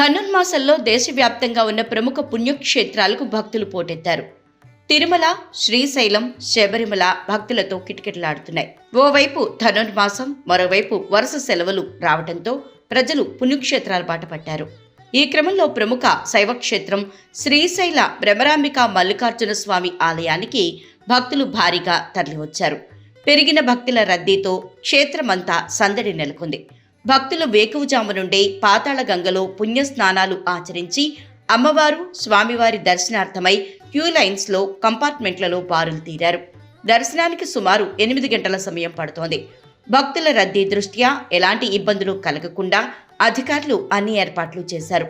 ధనుర్మాసంలో దేశవ్యాప్తంగా ఉన్న ప్రముఖ పుణ్యక్షేత్రాలకు భక్తులు పోటెత్తారు. తిరుమల శ్రీశైలం శబరిమల భక్తులతో కిటకిటలాడుతున్నాయి. ఓవైపు ధనుర్మాసం మరోవైపు వరుస సెలవులు రావడంతో ప్రజలు పుణ్యక్షేత్రాల బాట పట్టారు. ఈ క్రమంలో ప్రముఖ శైవక్షేత్రం శ్రీశైల భ్రమరాంబిక మల్లికార్జున స్వామి ఆలయానికి భక్తులు భారీగా తరలివచ్చారు. పెరిగిన భక్తుల రద్దీతో క్షేత్రమంతా సందడి నెలకొంది. భక్తులు వేకువజాము నుండే పాతాళ గంగలో పుణ్యస్నానాలు ఆచరించి అమ్మవారు స్వామివారి దర్శనార్థమై క్యూ లైన్స్లో కంపార్ట్మెంట్లలో బారులు తీరారు. దర్శనానికి సుమారు ఎనిమిది గంటల సమయం పడుతోంది. భక్తుల రద్దీ దృష్ట్యా ఎలాంటి ఇబ్బందులు కలగకుండా అధికారులు అన్ని ఏర్పాట్లు చేశారు.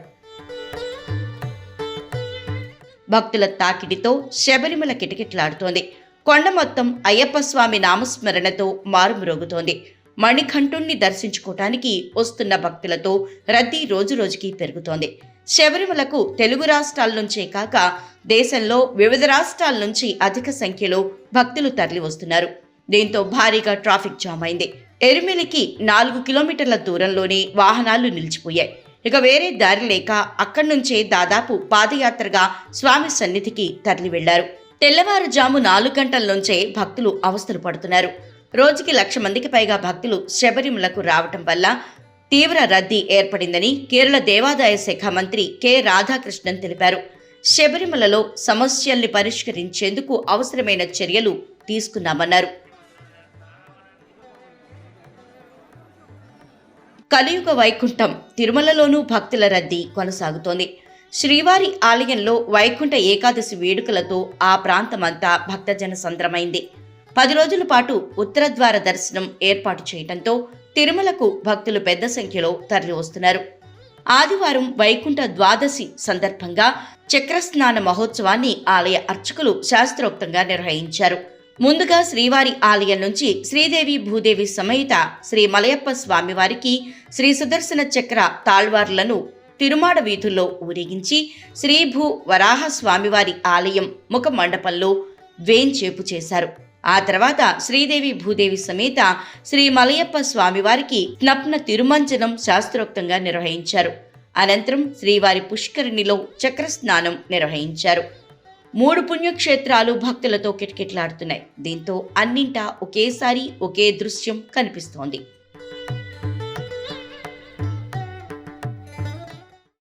భక్తుల తాకిడితో శబరిమల కిటకిటలాడుతోంది. కొండ మొత్తం అయ్యప్ప స్వామి నామస్మరణతో మారుమ్రోగుతోంది. మణికంఠుణ్ణి దర్శించుకోవటానికి వస్తున్న భక్తులతో రద్దీ రోజురోజుకి పెరుగుతోంది. శబరిమలకు తెలుగు రాష్ట్రాల నుంచే కాక దేశంలో వివిధ రాష్ట్రాల నుంచి అధిక సంఖ్యలో భక్తులు తరలి వస్తున్నారు. దీంతో భారీగా ట్రాఫిక్ జామ్ అయింది. ఎరుమెలికి నాలుగు కిలోమీటర్ల దూరంలోనే వాహనాలు నిలిచిపోయాయి. ఇక వేరే దారి లేక అక్కడి నుంచే దాదాపు పాదయాత్రగా స్వామి సన్నిధికి తరలి వెళ్ళారు. తెల్లవారుజాము నాలుగు గంటల నుంచే భక్తులు అవస్థలు పడుతున్నారు. రోజుకి లక్ష మందికి పైగా భక్తులు శబరిమలకు రావటం వల్ల తీవ్ర రద్దీ ఏర్పడిందని కేరళ దేవాదాయ శాఖ మంత్రి కె. రాధాకృష్ణన్ తెలిపారు. శబరిమలలో సమస్యల్ని పరిష్కరించేందుకు అవసరమైన చర్యలు తీసుకున్నామన్నారు. కలియుగ వైకుంఠం తిరుమలలోనూ భక్తుల రద్దీ కొనసాగుతోంది. శ్రీవారి ఆలయంలో వైకుంఠ ఏకాదశి వేడుకలతో ఆ ప్రాంతమంతా భక్తజన సంద్రమైంది. పది రోజుల పాటు ఉత్తరద్వార దర్శనం ఏర్పాటు చేయడంతో తిరుమలకు భక్తులు పెద్ద సంఖ్యలో తరలి వస్తున్నారు ఆదివారం వైకుంఠ ద్వాదశి సందర్భంగా చక్రస్నాన మహోత్సవాన్ని ఆలయ అర్చకులు శాస్త్రోక్తంగా నిర్వహించారు. ముందుగా శ్రీవారి ఆలయం నుంచి శ్రీదేవి భూదేవి సమేత శ్రీ మలయప్ప స్వామివారికి శ్రీ సుదర్శన చక్ర తాళ్వార్లను తిరుమాడ వీధుల్లో ఊరేగించి శ్రీభూ వరాహ స్వామివారి ఆలయం ముఖ మండపంలో వేంచేపు చేశారు. ఆ తర్వాత శ్రీదేవి భూదేవి సమేత శ్రీ మలయప్ప స్వామివారికి స్నప్న తిరుమంజనం శాస్త్రోక్తంగా నిర్వహించారు. అనంతరం శ్రీవారి పుష్కరిణిలో చక్రస్నానం నిర్వహించారు. మూడు పుణ్యక్షేత్రాలు భక్తులతో కిటకిటలాడుతున్నాయి. దీంతో అన్నింటా ఒకేసారి ఒకే దృశ్యం కనిపిస్తోంది.